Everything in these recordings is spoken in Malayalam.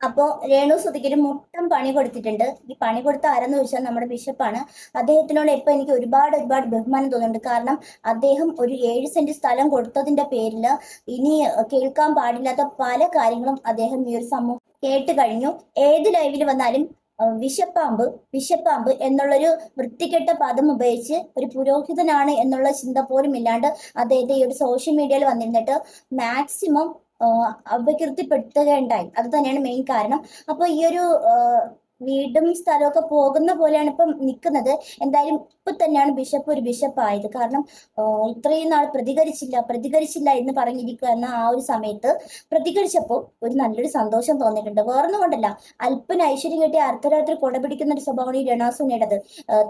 അപ്പോ രേണു സുധിക്ക് ഒരു മുട്ടം പണി കൊടുത്തിട്ടുണ്ട്. ഈ പണി കൊടുത്ത ആരെന്ന് ചോദിച്ചാൽ നമ്മുടെ ബിഷപ്പാണ്. അദ്ദേഹത്തിനോട് ഇപ്പൊ എനിക്ക് ഒരുപാട് ഒരുപാട് ബഹുമാനം തോന്നുന്നുണ്ട്. കാരണം അദ്ദേഹം ഒരു ഏഴ് സെന്റ് സ്ഥലം കൊടുത്തതിന്റെ പേരിൽ ഇനി കേൾക്കാൻ പാടില്ലാത്ത പല കാര്യങ്ങളും അദ്ദേഹം ഈ ഒരു സമൂഹം കേട്ട് കഴിഞ്ഞു. ഏത് ലൈവിൽ വന്നാലും വിഷപ്പാമ്പ് വിഷപ്പാമ്പ് എന്നുള്ളൊരു വൃത്തികെട്ട പദം ഉപയോഗിച്ച് ഒരു പുരോഹിതനാണ് എന്നുള്ള ചിന്ത പോലും ഇല്ലാണ്ട് അദ്ദേഹത്തെ ഈ ഒരു സോഷ്യൽ മീഡിയയിൽ വന്നിരുന്നിട്ട് മാക്സിമം അപകീർത്തിപ്പെടുത്തുകയുണ്ടായി. അത് തന്നെയാണ് മെയിൻ കാരണം. അപ്പൊ ഈ ഒരു വീടും സ്ഥലമൊക്കെ പോകുന്ന പോലെയാണ് ഇപ്പം നിൽക്കുന്നത്. എന്തായാലും ഇപ്പൊ തന്നെയാണ് ബിഷപ്പ് ഒരു ബിഷപ്പ് ആയത്. കാരണം ഇത്രയും നാൾ പ്രതികരിച്ചില്ല പ്രതികരിച്ചില്ല എന്ന് പറഞ്ഞിരിക്കുക എന്ന ആ ഒരു സമയത്ത് പ്രതികരിച്ചപ്പോൾ ഒരു നല്ലൊരു സന്തോഷം തോന്നിയിട്ടുണ്ട്. വേറൊന്നും കൊണ്ടല്ല അല്പന ഐശ്വര്യം കിട്ടിയ അർദ്ധരാത്രി കൊടപിടിക്കുന്ന ഒരു സ്വഭാവമാണ് ഈ രണാസുനയുടേത്.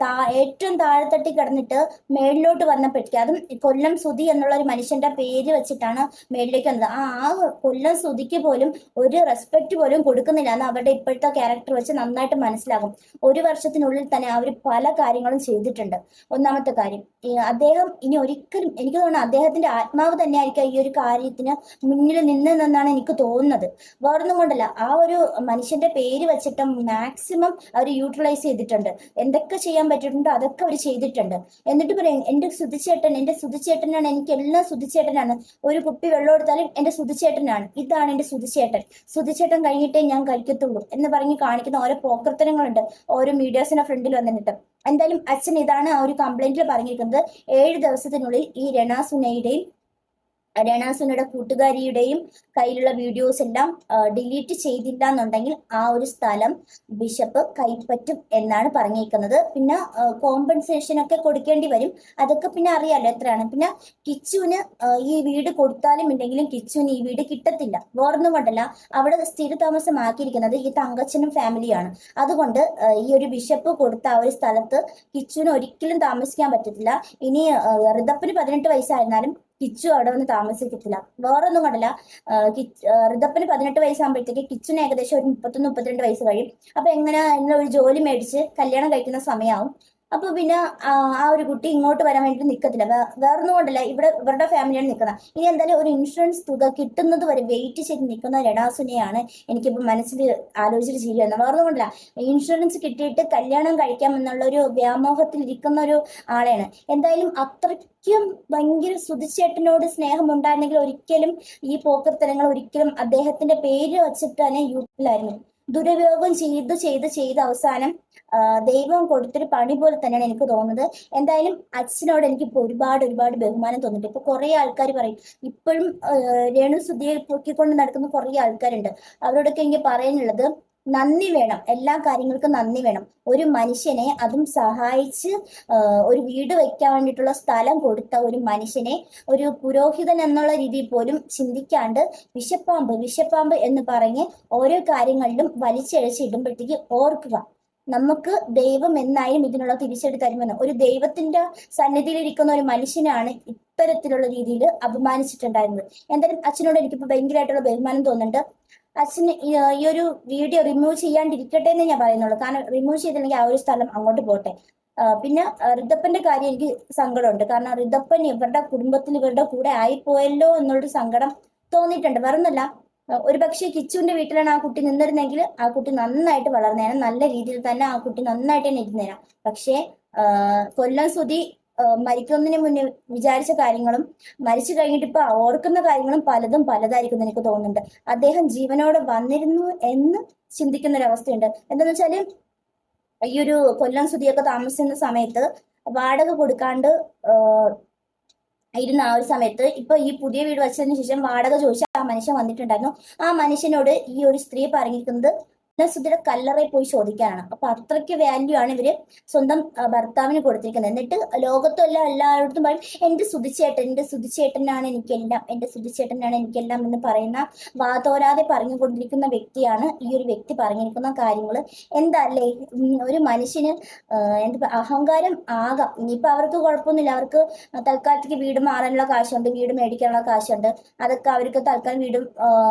താ ഏറ്റവും താഴെത്തട്ടി കിടന്നിട്ട് മേളിലോട്ട് വന്നപ്പോഴേക്കും അതും കൊല്ലം സുതി എന്നുള്ള ഒരു മനുഷ്യന്റെ പേര് വെച്ചിട്ടാണ് മേളിലേക്ക് വന്നത്. ആ ആ കൊല്ലം സുതിക്ക് പോലും ഒരു റെസ്പെക്ട് പോലും കൊടുക്കുന്നില്ല. എന്ന് അവരുടെ ഇപ്പോഴത്തെ ക്യാരക്ടർ വെച്ച് നന്നായിട്ട് മനസ്സിലാകും. ഒരു വർഷത്തിനുള്ളിൽ തന്നെ അവർ പല കാര്യങ്ങളും ചെയ്തിട്ടുണ്ട്. ഒന്നാമത്തെ കാര്യം അദ്ദേഹം ഇനി ഒരിക്കലും എനിക്ക് തോന്നുന്നു അദ്ദേഹത്തിന്റെ ആത്മാവ് തന്നെയായിരിക്കും ഈ ഒരു കാര്യത്തിന് മുന്നിൽ നിന്നെന്നാണ് എനിക്ക് തോന്നുന്നത്. വേറൊന്നും കൊണ്ടല്ല ആ ഒരു മനുഷ്യന്റെ പേര് വെച്ചിട്ട് മാക്സിമം അവർ യൂട്ടിലൈസ് ചെയ്തിട്ടുണ്ട്. എന്തൊക്കെ ചെയ്യാൻ പറ്റിയിട്ടുണ്ടോ അതൊക്കെ അവർ ചെയ്തിട്ടുണ്ട്. എന്നിട്ട് പറയും എന്റെ സുതിച്ചേട്ടൻ എന്റെ സുതിച്ചേട്ടനാണ് എനിക്ക് എല്ലാം സുതിച്ചേട്ടനാണ് ഒരു കുപ്പി വെള്ളം എടുത്താലും എന്റെ സുതിച്ചേട്ടനാണ് ഇതാണ് എന്റെ സുതിച്ചേട്ടൻ സുതിച്ചേട്ടൻ കഴിഞ്ഞിട്ടേ ഞാൻ കഴിക്കത്തുള്ളൂ എന്ന് പറഞ്ഞ് കാണിക്കുന്ന ഓരോ പോക്കർത്തനങ്ങളുണ്ട് ഓരോ മീഡിയാസിന്റെ ഫ്രണ്ടിൽ വന്നിട്ട്. എന്തായാലും അച്ഛൻ ഇതാണ് ആ ഒരു കംപ്ലൈന്റിൽ പറഞ്ഞിരിക്കുന്നത്. ഏഴ് ദിവസത്തിനുള്ളിൽ ഈ രണാസുനയുടെയും രണാസുനയുടെ കൂട്ടുകാരിയുടെയും കയ്യിലുള്ള വീഡിയോസ് എല്ലാം ഡിലീറ്റ് ചെയ്തില്ല എന്നുണ്ടെങ്കിൽ ആ ഒരു സ്ഥലം ബിഷപ്പ് കൈപ്പറ്റും എന്നാണ് പറഞ്ഞേക്കുന്നത്. പിന്നെ കോമ്പൻസേഷൻ ഒക്കെ കൊടുക്കേണ്ടി വരും. അതൊക്കെ പിന്നെ അറിയാലോ എത്രയാണ്. പിന്നെ കിച്ചുവിന് ഈ വീട് കൊടുത്താലും ഇല്ലെങ്കിലും കിച്ചുവിന് ഈ വീട് കിട്ടത്തില്ല. വേറൊന്നും കൊണ്ടല്ല. അവിടെ സ്ഥിരതാമസമാക്കിയിരിക്കുന്നത് ഈ തങ്കച്ചനും ഫാമിലിയാണ് അതുകൊണ്ട് ഈ ഒരു ബിഷപ്പ് കൊടുത്ത ആ ഒരു സ്ഥലത്ത് കിച്ചുവിന് ഒരിക്കലും താമസിക്കാൻ പറ്റത്തില്ല. ഇനി റിതപ്പിന് പതിനെട്ട് വയസ്സായിരുന്നാലും കിച്ചു അവിടെ വന്ന് താമസിക്കത്തില്ല. വേറൊന്നും ആ, ഋതപ്പിന് പതിനെട്ട് വയസ്സാകുമ്പോഴത്തേക്ക് കിച്ചുന് ഏകദേശം ഒരു മുപ്പത്തൊന്ന് മുപ്പത്തിരണ്ട് വയസ്സ് കഴിയും. അപ്പൊ എങ്ങനെ ഒരു ജോലി മേടിച്ച് കല്യാണം കഴിക്കുന്ന സമയമാവും അപ്പൊ പിന്നെ ആ ഒരു കുട്ടി ഇങ്ങോട്ട് വരാൻ വേണ്ടി നിൽക്കത്തില്ല വേറൊന്നും കൊണ്ടല്ല ഇവിടെ ഇവരുടെ ഫാമിലിയാണ് നിൽക്കുന്നത് ഇനി എന്തായാലും ഒരു ഇൻഷുറൻസ് തുക കിട്ടുന്നത് വരെ വെയിറ്റ് ചെയ്ത് നിൽക്കുന്ന രണാസുനെയാണ് എനിക്കിപ്പോ മനസ്സിൽ ആലോചിച്ചിട്ട് ചെയ്യുന്നത് വേറൊന്നും കൊണ്ടല്ല ഇൻഷുറൻസ് കിട്ടിയിട്ട് കല്യാണം കഴിക്കാം എന്നുള്ള ഒരു വ്യാമോഹത്തിൽ ഇരിക്കുന്ന ഒരു ആളെയാണ്. എന്തായാലും അത്രയ്ക്കും ഭയങ്കര സ്നേഹം ഉണ്ടായിരുന്നെങ്കിൽ ഒരിക്കലും ഈ പോക്കർ പോക്കർത്തനങ്ങൾ ഒരിക്കലും അദ്ദേഹത്തിന്റെ പേര് വച്ചിട്ട് തന്നെ യൂട്ടിലായിരുന്നു ദുരുപയോഗം ചെയ്ത് ചെയ്ത് ചെയ്ത് അവസാനം ദൈവം കൊടുത്തൊരു പണി പോലെ തന്നെയാണ് എനിക്ക് തോന്നുന്നത്. എന്തായാലും അച്ഛനോട് എനിക്ക് ഇപ്പൊ ഒരുപാട് ഒരുപാട് ബഹുമാനം തോന്നിട്ട് ഇപ്പൊ കുറെ ആൾക്കാർ പറയും ഇപ്പോഴും രേണു സുധിയെ പൊക്കിക്കൊണ്ട് നടക്കുന്ന കുറെ ആൾക്കാരുണ്ട്. അവരോടൊക്കെ എനിക്ക് പറയാനുള്ളത് നന്ദി വേണം. എല്ലാ കാര്യങ്ങൾക്കും നന്ദി വേണം. ഒരു മനുഷ്യനെ അതും സഹായിച്ച് ഒരു വീട് വയ്ക്കാൻ വേണ്ടിയിട്ടുള്ള സ്ഥലം കൊടുത്ത ഒരു മനുഷ്യനെ ഒരു പുരോഹിതൻ എന്നുള്ള രീതിയിൽ പോലും ചിന്തിക്കാണ്ട് വിഷപ്പാമ്പ് വിഷപ്പാമ്പ് എന്ന് പറഞ്ഞ് ഓരോ കാര്യങ്ങളിലും വലിച്ചഴച്ച് ഇടുമ്പോഴത്തേക്ക് ഓർക്കുക. നമുക്ക് ദൈവം എന്നായാലും ഇതിനുള്ള തിരിച്ചടി തരുമെന്ന്. ഒരു ദൈവത്തിന്റെ സന്നിധിയിലിരിക്കുന്ന ഒരു മനുഷ്യനാണ് ഇത്തരത്തിലുള്ള രീതിയിൽ അപമാനിച്ചിട്ടുണ്ടായിരുന്നത്. എന്തായാലും അച്ഛനോട് എനിക്കിപ്പോ ഭയങ്കരമായിട്ടുള്ള ബഹുമാനം തോന്നുന്നുണ്ട്. അച്ഛന് ഈ ഒരു വീഡിയോ റിമൂവ് ചെയ്യാണ്ടിരിക്കട്ടെ എന്ന് ഞാൻ പറയുന്നുള്ളൂ. കാരണം റിമൂവ് ചെയ്തില്ലെങ്കിൽ ആ ഒരു സ്ഥലം അങ്ങോട്ട് പോട്ടെ. പിന്നെ ആ, ഋതപ്പന്റെ കാര്യം എനിക്ക് സങ്കടമുണ്ട്. കാരണം ഋതപ്പൻ ഇവരുടെ കുടുംബത്തിൽ ഇവരുടെ കൂടെ ആയിപ്പോയല്ലോ എന്നുള്ളൊരു സങ്കടം തോന്നിയിട്ടുണ്ട്. വേറൊന്നല്ല ഒരു പക്ഷേ കിച്ചുവിന്റെ വീട്ടിലാണ് ആ കുട്ടി നിന്നിരുന്നെങ്കിൽ ആ കുട്ടി നന്നായിട്ട് വളർന്നേനെ. നല്ല രീതിയിൽ തന്നെ ആ കുട്ടി നന്നായിട്ട് തന്നെ ഇരുന്നേനെ. പക്ഷേ കൊല്ലം സുധി മരിക്കുന്നതിന് മുന്നേ വിചാരിച്ച കാര്യങ്ങളും മരിച്ചു കഴിഞ്ഞിട്ട് ഇപ്പൊ ഓർക്കുന്ന കാര്യങ്ങളും പലതും പലതായിരിക്കും എനിക്ക് തോന്നുന്നുണ്ട്. അദ്ദേഹം ജീവനോടെ വന്നിരുന്നു എന്ന് ചിന്തിക്കുന്ന ഒരു അവസ്ഥയുണ്ട് എന്താന്ന് വെച്ചാൽ ഈ ഒരു കൊല്ലം സ്തുതിയൊക്കെ താമസിക്കുന്ന സമയത്ത് വാടക കൊടുക്കാണ്ട് ഇരുന്ന ആ ഒരു സമയത്ത് ഇപ്പൊ ഈ പുതിയ വീട് വെച്ചതിന് ശേഷം വാടക ചോദിച്ച ആ മനുഷ്യൻ വന്നിട്ടുണ്ടായിരുന്നു. ആ മനുഷ്യനോട് ഈ ഒരു സ്ത്രീ പറഞ്ഞിരിക്കുന്നത് സുധിയുടെ കല്ലറയിൽ പോയി ചോദിക്കാനാണ്. അപ്പൊ അത്രയ്ക്ക് വാല്യൂ ആണ് ഇവർ സ്വന്തം ഭർത്താവിന് കൊടുത്തിരിക്കുന്നത്. എന്നിട്ട് ലോകത്തുമല്ല എല്ലായിടത്തും പറയും എന്റെ സുതിച്ചേട്ടൻ എന്റെ സുതിച്ചേട്ടനാണ് എനിക്കെല്ലാം എന്റെ സുതിച്ചേട്ടനാണ് എനിക്കെല്ലാം എന്ന് പറയുന്ന വാതോരാതെ പറഞ്ഞുകൊണ്ടിരിക്കുന്ന വ്യക്തിയാണ് ഈ ഒരു വ്യക്തി പറഞ്ഞിരിക്കുന്ന കാര്യങ്ങൾ എന്താല്ലേ ഒരു മനുഷ്യന് എന്ത് അഹങ്കാരം ആകാം. ഇനിയിപ്പോ അവർക്ക് കുഴപ്പമൊന്നുമില്ല. അവർക്ക് തൽക്കാലത്തേക്ക് വീട് മാറാനുള്ള കാശുണ്ട് വീട് മേടിക്കാനുള്ള കാശുണ്ട്. അതൊക്കെ അവർക്ക് തൽക്കാലം വീടും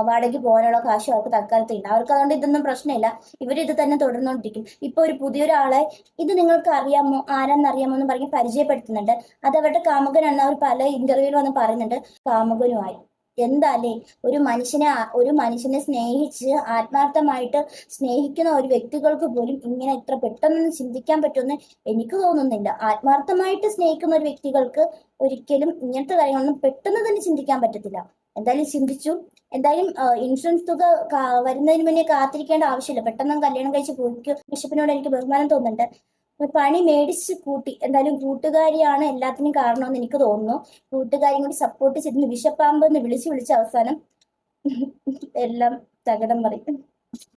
വാടകയ്ക്ക് പോകാനുള്ള കാശും അവർക്ക് തൽക്കാലത്തേക്ക് അവർക്ക് അതുകൊണ്ട് ഇതൊന്നും പ്രശ്നമില്ല. ഇവർ ഇവരിത് തന്നെ തുടർന്നുകൊണ്ടിരിക്കും ഇപ്പൊ ഒരു പുതിയൊരാളെ ഇത് നിങ്ങൾക്ക് അറിയാമോ ആരാന്ന് അറിയാമോ എന്ന് പറഞ്ഞ് പരിചയപ്പെടുത്തുന്നുണ്ട്. അത് അവരുടെ കാമുകനാണ് അവർ പല ഇന്റർവ്യൂവിൽ വന്ന് പറയുന്നുണ്ട്. കാമുകനുമായി. എന്താലേ ഒരു മനുഷ്യനെ ഒരു മനുഷ്യനെ സ്നേഹിച്ച് ആത്മാർത്ഥമായിട്ട് സ്നേഹിക്കുന്ന ഒരു വ്യക്തികൾക്ക് പോലും ഇങ്ങനെ ഇത്ര പെട്ടെന്ന് ചിന്തിക്കാൻ പറ്റുമെന്ന് എനിക്ക് തോന്നുന്നില്ല. ആത്മാർത്ഥമായിട്ട് സ്നേഹിക്കുന്ന ഒരു വ്യക്തികൾക്ക് ഒരിക്കലും ഇങ്ങനത്തെ കാര്യങ്ങളൊന്നും പെട്ടെന്ന് തന്നെ ചിന്തിക്കാൻ പറ്റത്തില്ല. എന്തായാലും ചിന്തിച്ചു. എന്തായാലും ഇൻഷുറൻസ് തുക വരുന്നതിന് മുന്നേ കാത്തിരിക്കേണ്ട ആവശ്യമില്ല. പെട്ടെന്ന് കല്യാണം കഴിച്ച് പോയിക്കോ ബിഷപ്പിനോട് എനിക്ക് ബഹുമാനം തോന്നുന്നുണ്ട്. പണി മേടിച്ച് കൂട്ടി. എന്തായാലും കൂട്ടുകാരിയാണ് എല്ലാത്തിനും കാരണമെന്ന് എനിക്ക് തോന്നുന്നു. കൂട്ടുകാരിയും കൂടി സപ്പോർട്ട് ചെയ്തിരുന്നു. ബിഷപ്പാമ്പ് എന്ന് വിളിച്ച് വിളിച്ച് അവസാനം എല്ലാം തകടം പറയും